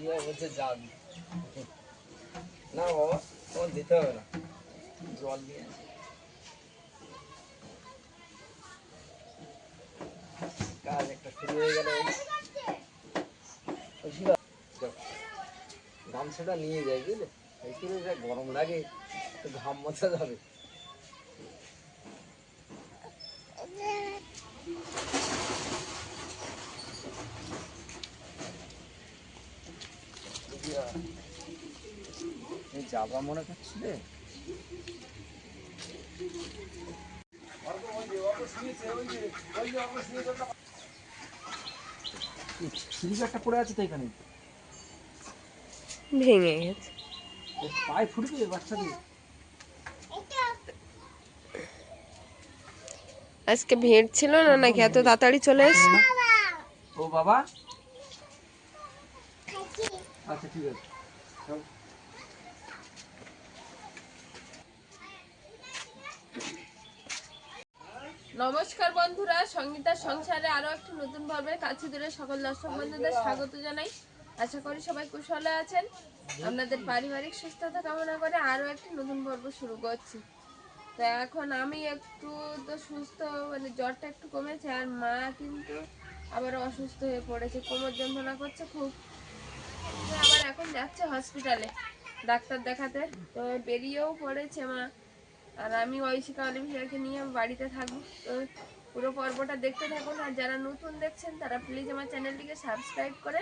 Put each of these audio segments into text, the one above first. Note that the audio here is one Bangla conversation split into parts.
ইয়ে বলছে যাবি না বাবা, তোমার দিতে হবে না। জল আসি। কাজ একটা শুরু হয়ে গেল। গামছাটা নিয়ে যাই, বুঝলে? এই করে যা গরম লাগে, একটু ঘাম মোছা যাবে বুঝিয়া, এই যাবা মনে করছি রে। পড়ে আছে তো এখানে। ভেঙে গেছে। পায়ে ফুটবে বাচ্চাদের আজকে ভিড় ছিল না নাকি? এত তাড়াতাড়ি চলে এসছে? ও বাবা। আচ্ছা ঠিক আছে। নমস্কার বন্ধুরা সঙ্গীতার সংসারে আরও একটি নতুন পর্বে কাছে দূরে সকল দর্শক বন্ধুদের স্বাগত জানাই। আশা করি সবাই কুশলে আছেন। আপনাদের পারিবারিক সুস্থতা কামনা করে আরও একটি নতুন পর্ব শুরু করছি। তো এখন আমি একটু তো সুস্থ মানে জ্বরটা একটু কমেছে, আর মা কিন্তু আবার অসুস্থ হয়ে পড়েছে। কোমর যন্ত্রণা করছে খুব। আবার এখন যাচ্ছে হসপিটালে ডাক্তার দেখাতে। তো বেরিয়েও পড়েছে মা। আর আমি ঐশিকা অলিভিয়াকে নিয়ে বাড়িতে থাকব। তো পুরো পর্বটা দেখতে থাকুন। আর যারা নতুন দেখছেন, তারা প্লিজ আমার চ্যানেলটিকে সাবস্ক্রাইব করে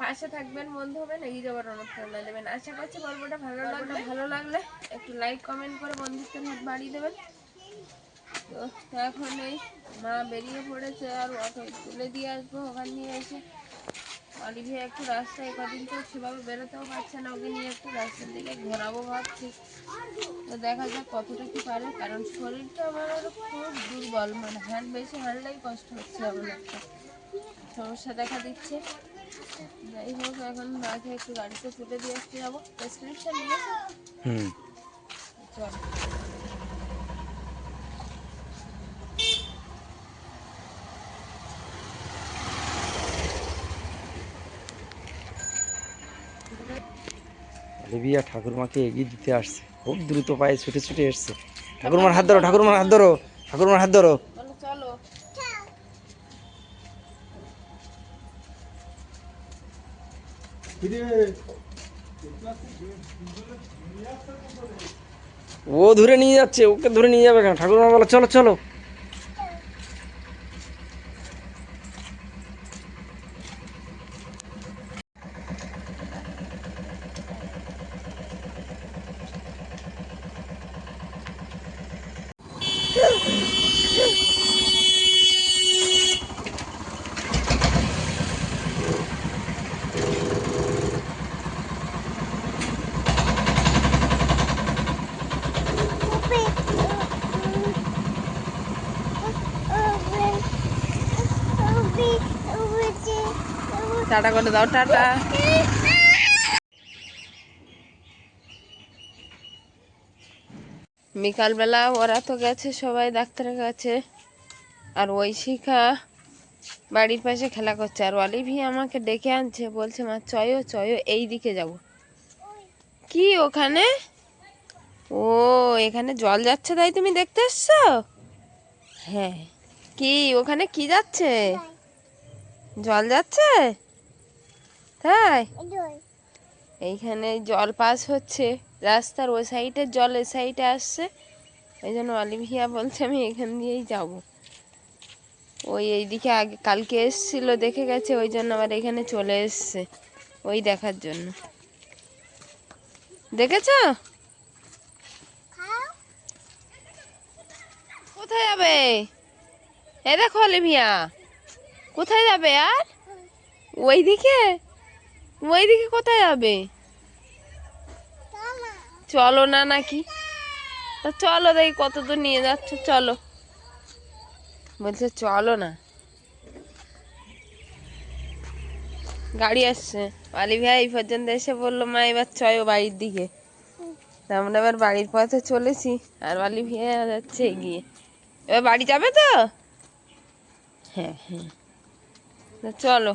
পাশে থাকবেন, বন্ধু হবেন, এগিয়ে যাওয়ার অনুপ্রেরণা দেবেন। আশা করছি পর্বটা ভালো লাগলে ভালো লাগলে একটু লাইক কমেন্ট করে বন্ধুত্বের হাত বাড়িয়ে দেবেন। তো এখন এই মা বেরিয়ে পড়েছে আর অটো তুলে দিয়ে আসব। ওখান নিয়ে এসে অলিভিয়া একটু রাস্তায় কদিন তো সেভাবে বেরোতেও পারছে না ওকে নিয়ে একটু রাস্তার দিকে ঘোরাবো ভাবছি। তো দেখা যাক কতটা কি পারে কারণ শরীরটা আমার আরও খুব দুর্বল মানে হাঁট বেশি হাঁটলেই কষ্ট হচ্ছে আমার একটা। সমস্যা দেখা দিচ্ছে। যাই হোক এখন মাকে একটু গাড়িতে তুলে দিয়ে আসতে যাব। প্রেসক্রিপশন হুম। চল। লিবিয়া ঠাকুরমাকে এগিয়ে দিতে আসছে। খুব দ্রুত পায়ে ছুটে ছুটে এসছে। ঠাকুরমার হাত ধরো, ঠাকুরমার হাত ধরো, ঠাকুরমার হাত ধরো। ও ধরে নিয়ে যাচ্ছে, ওকে ধরে নিয়ে যাবে কেন? ঠাকুরমা বলো, চলো চলো। টাটা করে দাও, টাটা। বিকালবেলা ওরা তো গেছে সবাই ডাক্তারের কাছে, আর ওই শিখা বাড়ির পাশে খেলা করছে, আর অলিভি আমাকে ডেকে আনছে, বলছে, মা, চয়ো চয়ো এই দিকে যাব। কি ওখানে? ও, এখানে জল যাচ্ছে তাই তুমি দেখতে এসছো? হ্যাঁ। কি, ওখানে কি যাচ্ছে? জল যাচ্ছে? তাই? এইখানে জল পাস হচ্ছে। রাস্তার ওই সাইডে জল এ সাইডে আসছে। ওই জন্য অলিভিয়া বলছে আমি এখান দিয়েই যাব। ওই এইদিকে আগে কালকে এসছিল দেখে গেছে ওই জন্য আবার এখানে চলে এসছে ওই দেখার জন্য। দেখেছ? কোথায় যাবে? এ দেখো অলিভিয়া কোথায় যাবে আর? ওইদিকে ওইদিকে কোথায় যাবে? চলো। না নাকি? তা চলো দেখি কত দূর নিয়ে যাচ্ছ চলো। বলছে চলো না। গাড়ি আসছে। আলি ভাই এই পর্যন্ত এসে বলল মা এবার চয় বাড়ির দিকে। আমরা এবার বাড়ির পথে চলেছি আর বালি ভাইয়া যাচ্ছে এগিয়ে। এবার বাড়ি যাবে তো? হ্যাঁ হ্যাঁ। তা চলো।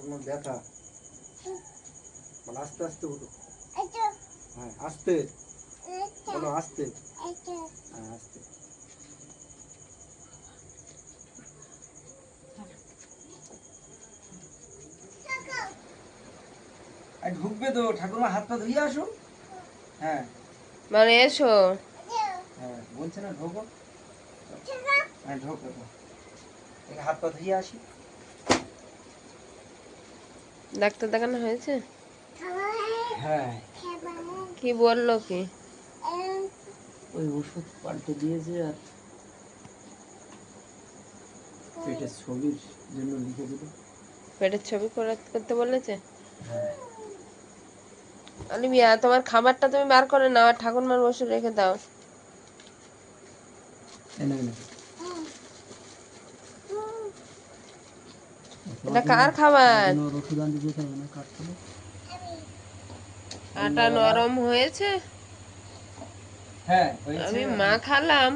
ঠাকুরমার ব্যথা? বলো আস্তে আস্তে ওঠো হ্যাঁ আস্তে। বলো আস্তে। হ্যাঁ আস্তে। আর ঢুকবে তো ঠাকুরমা হাত পা ধুয়ে আসো। হ্যাঁ। মানে এসো। হ্যাঁ বলছে না ঢোকো। হ্যাঁ ঢোকো তো হাত পা ধুয়ে আসি। ডাক্তার দেখানো হয়েছে? হ্যাঁ। কি বলল কি? ওই ওষুধ পাল্টে দিয়েছে আর পেটের ছবির জন্য লিখে দিল। পেটের ছবি করতে বলেছে? অলিভিয়া তোমার খাবারটা তুমি বার করে নাও আর ঠাকুরমার বসে রেখে দাও। এটা কার খাবার। আটা নরম হয়েছে? হ্যাঁ আমি মা খালাম।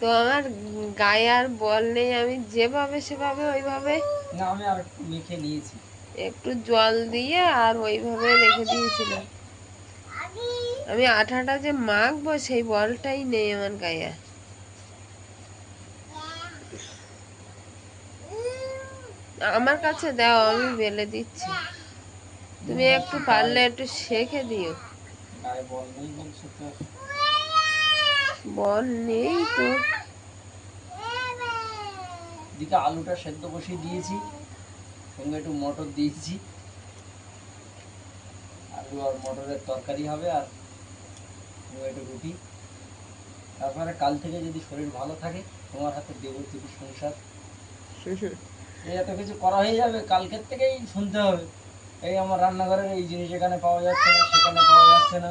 তো আমার গায়ে আর বল নেই আমি যেভাবে সেভাবে ওইভাবে না আমি আর একটু মেখে নিয়েছি। একটু জল দিয়ে আর ওইভাবে রেখে দিয়েছিলাম। আমি আঠাটা যে মাখবো সেই বলটাই নেই আমার গায়ে। আমার কাছে দাও আমি বেলে দিচ্ছি। তুমি একটু পারলে একটু শেখে দিও। বল নেই তো। বল নেই তো দিকে আলুটা সেদ্ধ বসিয়ে দিয়েছি সঙ্গে একটু মটর দিয়েছি। আলু আর মটরের তরকারি হবে আর সঙ্গে একটু রুটি। তারপরে কাল থেকে যদি শরীর ভালো থাকে তোমার হাতে দেবো তুমি সংসার। এই এত কিছু করা হয়ে যাবে কালকের থেকেই শুনতে হবে। এই আমার রান্নাঘরের এই জিনিস এখানে পাওয়া যাচ্ছে না সেখানে পাওয়া যাচ্ছে না।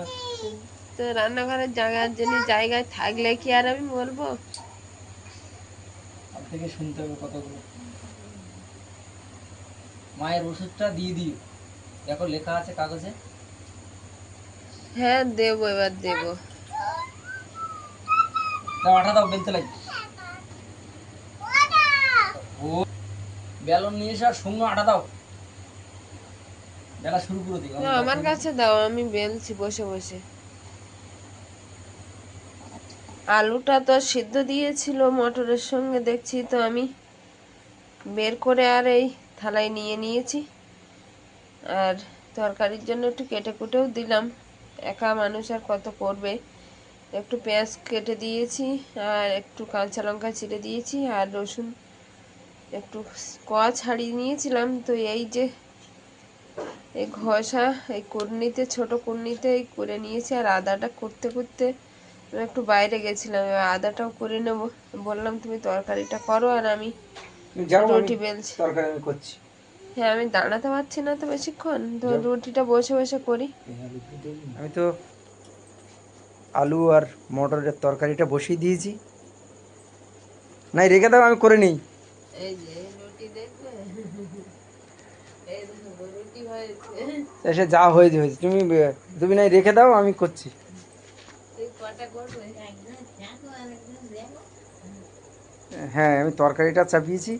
তো রান্নাঘরের জায়গার জিনিস জায়গায় থাকলে কি আর আমি বলব? কাল থেকে শুনতে হবে কতগুলো। মায়ের ওষুধটা দিয়ে দিও। দেখো লেখা আছে কাগজে। হ্যাঁ দেবো এবার দেবো। দাও আঠা দাও বেলতে লাগবে। বেলন নিয়ে এসে সঙ্গে আঠা দাও। বেলা শুরু করে দিও না আমার কাছে দাও আমি বেলছি বসে বসে। আলুটা তো সিদ্ধ দিয়েছিল মটরের সঙ্গে দেখছি তো আমি বের করে আর এই থালায় নিয়ে নিয়েছি। আর তরকারির জন্য একটু কেটে কুটেও দিলাম। একা মানুষ আর কত করবে? একটু পেঁয়াজ কেটে দিয়েছি আর একটু কাঁচা লঙ্কা ছিঁড়ে দিয়েছি আর রসুন একটু কোয়া ছাড়িয়ে নিয়েছিলাম। তো এই যে এই ঘষা এই কুর্নিতে ছোট কুর্নিতে এই করে নিয়েছি। আর আদাটা করতে করতে আমি একটু বাইরে গেছিলাম। এবার আদাটাও করে নেব। বললাম তুমি তরকারিটা করো আর আমি রুটি বেলছি। তরকারি আমি করছি। হ্যাঁ আমি দাঁড়াতে পারছি না তো বেশিক্ষণ। তো রুটিটা বসে বসে করি। আমি তো আলু আর মটরের তরকারিটা বসিয়ে দিয়েছি। নাই রেখে দাও আমি করে নিই। এই যে হয়েছে। হয়েছে তুমি তুমি নাই রেখে দাও আমি করছি। হ্যাঁ আমি তরকারিটা চাপিয়েছি।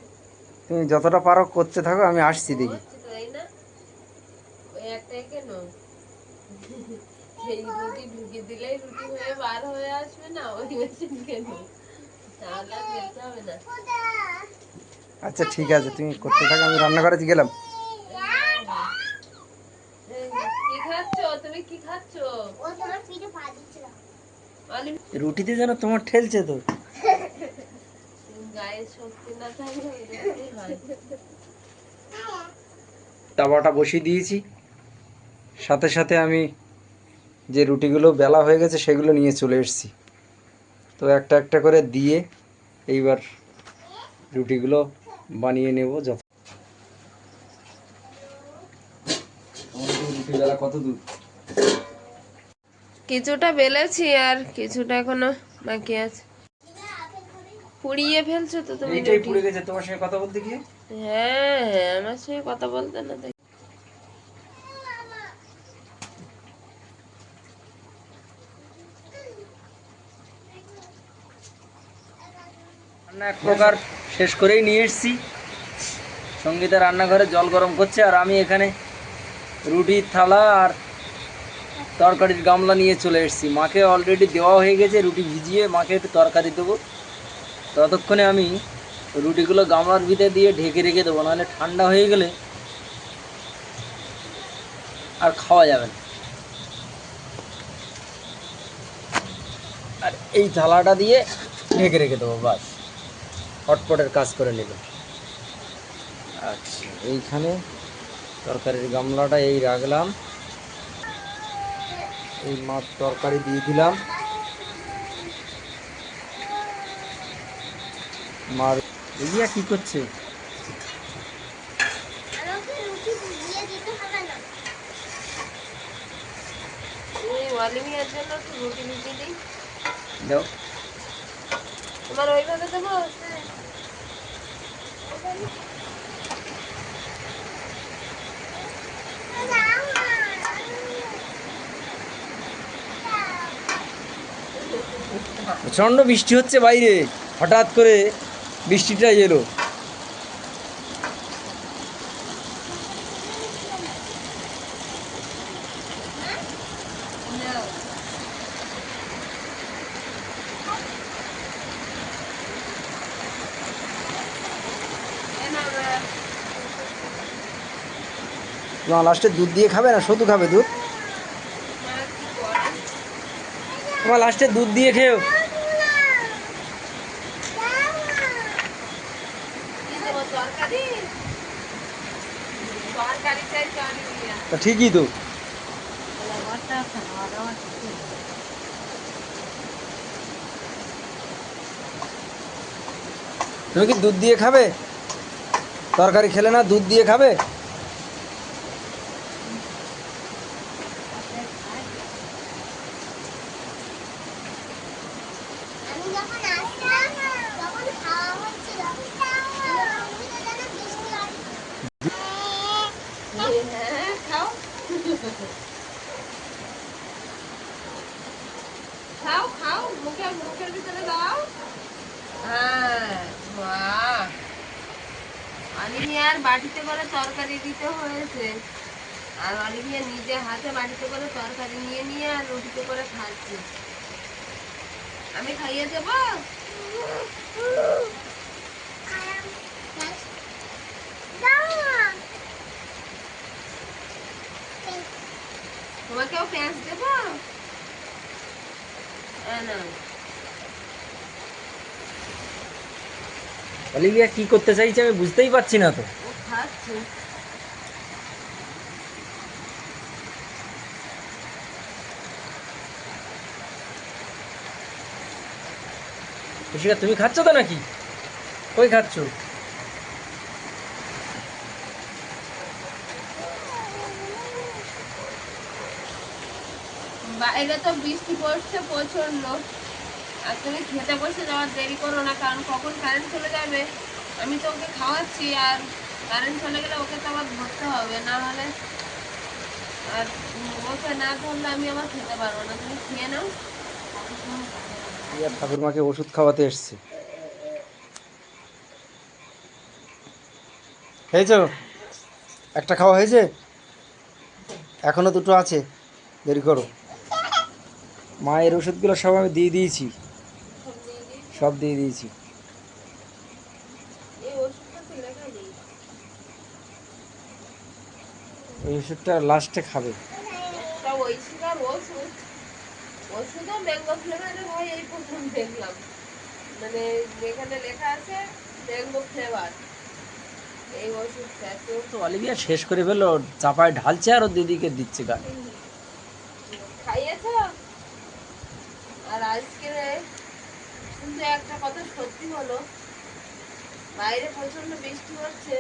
তুমি যতটা পারো করতে থাকো আমি আসছি দেখি। আচ্ছা ঠিক আছে তুমি করতে থাকো আমি রান্নাঘরে গেলাম। রুটিতে যেন তোমার ঠেলছে তো। তাওয়াটা বসিয়ে দিয়েছি। সাথে সাথে আমি যে রুটিগুলো বেলা হয়ে গেছে সেগুলো নিয়ে চলে এসেছি। তো একটা একটা করে দিয়ে এইবার রুটিগুলো বানিয়ে নেব যত কত দূর কিছুটা বেলেছি আর কিছুটা এখনও বাকি আছে। পুড়িয়ে ফেলছো তো তুমি এইটাই পুড়ে গেছে তোমার সঙ্গে কথা বলতে গিয়ে? হ্যাঁ হ্যাঁ আমার সঙ্গে কথা বলতে না রান্না এক প্রকার শেষ করেই নিয়ে এসেছি। সঙ্গীতা রান্নাঘরে জল গরম করছে আর আমি এখানে রুটির থালা আর তরকারির গামলা নিয়ে চলে এসেছি। মাকে অলরেডি দেওয়া হয়ে গেছে, রুটি ভিজিয়ে মাকে একটু তরকারি দেবো। ততক্ষণে আমি রুটিগুলো গামলার ভিতরে দিয়ে ঢেকে রেখে দেবো, নাহলে ঠান্ডা হয়ে গেলে আর খাওয়া যাবে না। আর এই থালাটা দিয়ে ঢেকে রেখে দেবো, বাস। হটপটের কাজ করে নেবে। আচ্ছা এইখানে তরকারির গামলাটা এই রাখলাম। এই মাছ তরকারি দিয়ে দিলাম। মার রিয়া কি করছে? দাও। তোমার ওইভাবে দেবো। প্রচণ্ড বৃষ্টি হচ্ছে বাইরে। হঠাৎ করে বৃষ্টিটা এলো। এই তোমার লাস্টে দুধ দিয়ে খাবে না শুধু খাবে দুধ? তোমার লাস্টে দুধ দিয়ে। তা ঠিকই তো তুমি কি দুধ দিয়ে খাবে তরকারি খেলে না, দুধ দিয়ে খাবে আমি যখন আসলাম তখন খাওয়া হচ্ছিল রুটিটা যেন বৃষ্টি আসছে। হ্যাঁ, খাও। খাও খাও মুখে মুখের ভিতরে দাও হ্যাঁ বাহ অলিভিয়ার বাটিতে করে তরকারি দিতে হয়েছে আর অলিভিয়া নিজে হাতে বাড়িতে করে তরকারি নিয়ে নিয়ে আর রুটিতে করে খাচ্ছে। আমি খাইয়ে দেব? তোমাকেও পেঁয়াজ দেব? না অলিভিয়া কি করতে চাইছে আমি বুঝতেই পারছি না তো। ও খাচ্ছে। ঋষিকা তুমি খাচ্ছ তো নাকি? কই খাচ্ছ? বাইরে তো বৃষ্টি পড়ছে প্রচণ্ড আর তুমি খেতে বসে যাওয়ার দেরি করো না, কারণ কখন কারেন্ট চলে যাবে? আমি তো ওকে খাওয়াচ্ছি, আর কারেন্ট চলে গেলে ওকে তো আবার ধরতে হবে, না হলে আর ওকে না ধরলে আমি আবার খেতে পারব না। তুমি খেয়ে নাও। রিয়া ঠাকুরমাকে ওষুধ খাওয়াতে এসছে। হয়েছ? একটা খাওয়া হয়েছে? এখনও দুটো আছে। দেরি করো। মায়ের ওষুধগুলো সব আমি দিয়ে দিয়েছি। সব দিয়ে দিয়েছি। ওই ওষুধটা লাস্টে খাবে। ওই ওষুধ ওষুধও ম্যাঙ্গো ফ্লেভারের হয় এই প্রথম দেখলাম। মানে এখানে লেখা আছে ম্যাঙ্গো ফ্লেভার। এই ওষুধটা তো অলিভিয়া শেষ করে ফেলো চাপায় ঢালছে আর দিদিকে দিচ্ছে গায়ে খাইয়েছ? আর আজকে কিন্তু একটা কথা সত্যি হলো বাইরে প্রচণ্ড বৃষ্টি হচ্ছে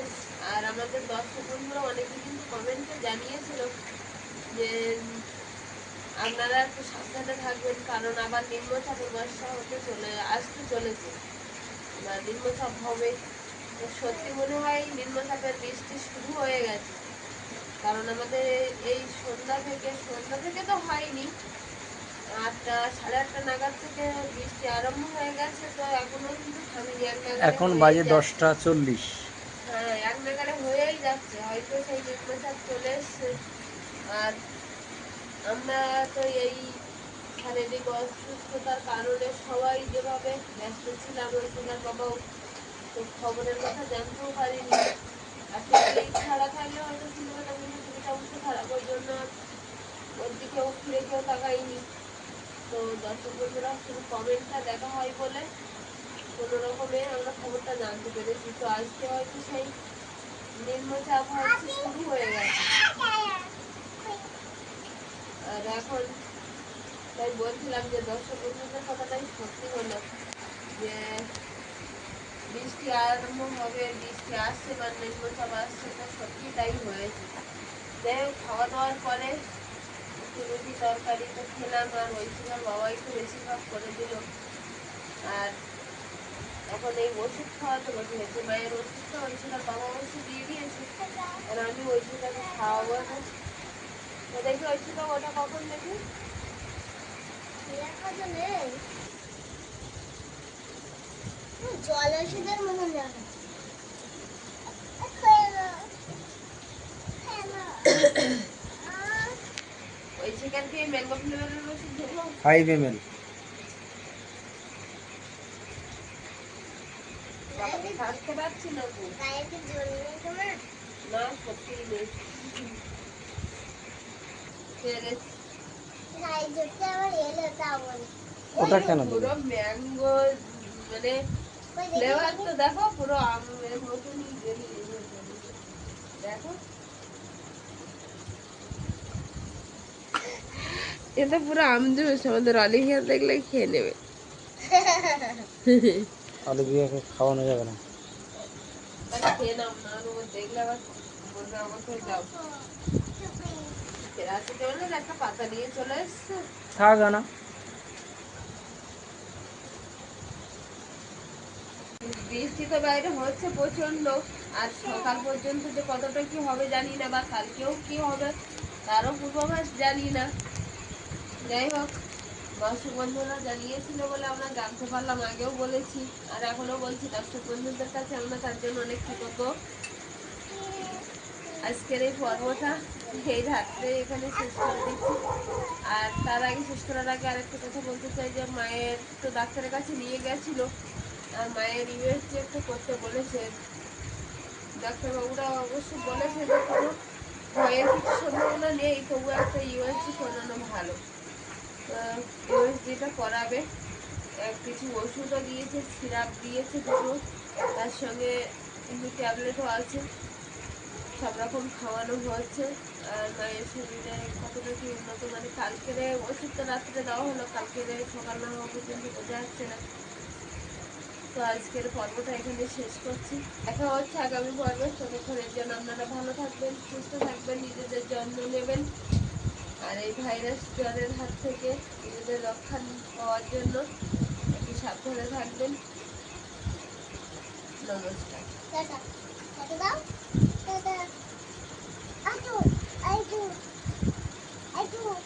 আর আমাদের দর্শক বন্ধুরা অনেকে কিন্তু কমেন্টে জানিয়েছিল যে আপনারা একটু সাবধানে থাকবেন কারণ আবার নিম্নচাপের বর্ষা হতে চলে আসতে চলেছে। বা নিম্নচাপ হবে। সত্যি মনে হয় নিম্নচাপের বৃষ্টি শুরু হয়ে গেছে। কারণ আমাদের এই- সন্ধ্যা থেকে সন্ধ্যা থেকে তো হয়নি। আটটা সাড়ে আটটা নাগাদ থেকে বৃষ্টি আরম্ভ হয়ে গেছে তো এখনও কিন্তু থামেনি। এক এখন বাজে দশটা চল্লিশ। হ্যাঁ এক নাগারে হয়েই যাচ্ছে। হয়তো সেই নিম্নচাপ চলে এসছে। আর আমরা তো এই শারীরিক অসুস্থতার কারণে সবাই যেভাবে ব্যস্ত ছিলাম তোমার বাবাও তো খবরের কথা জানতেও পারিনি। আর শরীর ছাড়া থাকলে হয়তো পেতাম কিন্তু শরীরটা উঠতে খারাপ ওই জন্য ওর দিকেও ফিরে কেউ তাকাইনি তো দর্শক বন্ধুরা, শুধু কমেন্টটা দেখা হয় বলে কোনো রকমে আমরা খবরটা জানতে পেরেছি। তো আজকে হয়তো সেই নিম্নচাপ হচ্ছে শুরু হয়ে গেছে। আর এখন তাই বলছিলাম যে দর্শক বন্ধুদের কথাটাই সত্যি হলো যে বৃষ্টি আরম্ভ হবে, বৃষ্টি আসছে বা নিম্নচাপ আসছে, তো সত্যি তাই হয়েছে। যাই হোক, খাওয়া দাওয়ার পরে একটু রুটি তরকারি তো খেলাম, আর ঐশিকার বাবাই তো বেশিরভাগ করে দিল। আর এখন এই ওষুধ খাওয়াতে বসে গেছে। মায়ের ওষুধটা ঐশিকার বাবা ওষুধ দিয়ে দিয়েছে। আর আমি ঐশিকাকে খাওয়াবো। এখন তো দেখি ঐশিকা ওটা কখন দেখি লেখা নেই হুম, জল ওষুধের মতন লাগে নাও। আহ, ঐশিকারকে ম্যাঙ্গো ফ্লেভারের ওষুধ দেবো ফাইভ এম এল বাবাকে থাকতে পারছি না তো গায়ে কি জল নেই তোমার? না সত্যি নেই পেরেছি গায়ে জলটা আমার এলো তাও বলে। ওটা কেন পুরো ম্যাঙ্গো মানে ফ্লেভার তো দেখো পুরো আমের মতনই দেখো। এটা পুরো আম জুস আমাদের অলিভিয়া দেখলে খেয়ে নেবে। আলু বিয়াকে খাওয়ানো যাবে না। খেয়ে নাও না দেখলে আবার বলবে আমাকে দাও প্যারাসিটামলের একটা পাতা নিয়ে চলে এসছে। থাক না বৃষ্টি তো বাইরে হচ্ছে প্রচণ্ড আর সকাল পর্যন্ত যে কতটা কি হবে জানি না বা কালকেও কি হবে তারও পূর্বাভাস জানি না। যাই হোক দর্শক বন্ধুরা জানিয়েছিল বলে আমরা জানতে পারলাম আগেও বলেছি আর এখনও বলছি দর্শক বন্ধুদের কাছে আমরা তার জন্য অনেক কৃতজ্ঞ। আজকের এই পর্বটা এই রাত্রে এখানে শেষ করে দিচ্ছি। আর তার আগে শেষ করার আগে আরেকটা কথা বলতে চাই যে মায়ের তো ডাক্তারের কাছে নিয়ে গেছিল। আর মায়ের ইউএসজি একটা করতে বলেছে। ডাক্তারবাবুরা অবশ্য বলেছে যে কোনো ভয়ের কিছু সম্ভাবনা নেই, তবু একটা ইউএসজি করানো ভালো। ইউএসজিটা করাবে। কিছু ওষুধও দিয়েছে, সিরাপ দিয়েছে দুটো। তার সঙ্গে কিছু ট্যাবলেটও আছে। সব রকম খাওয়ানো হচ্ছে শরীরে কতটা কি উন্নত মানে কালকের ওষুধটা রাত্রে দেওয়া হলো কালকের সকাল না হওয়া পর্যন্ত বোঝা যাচ্ছে না তো আজকের পর্বটা এখানে শেষ করছি দেখা হচ্ছে আগামী পর্বে ততক্ষণের জন্য আপনারা ভালো থাকবেন সুস্থ থাকবেন নিজেদের যত্ন নেবেন আর এই ভাইরাস জ্বরের হাত থেকে নিজেদের রক্ষা পাওয়ার জন্য একটু সাবধানে থাকবেন নমস্কার। টাটা দাও। I do. I do.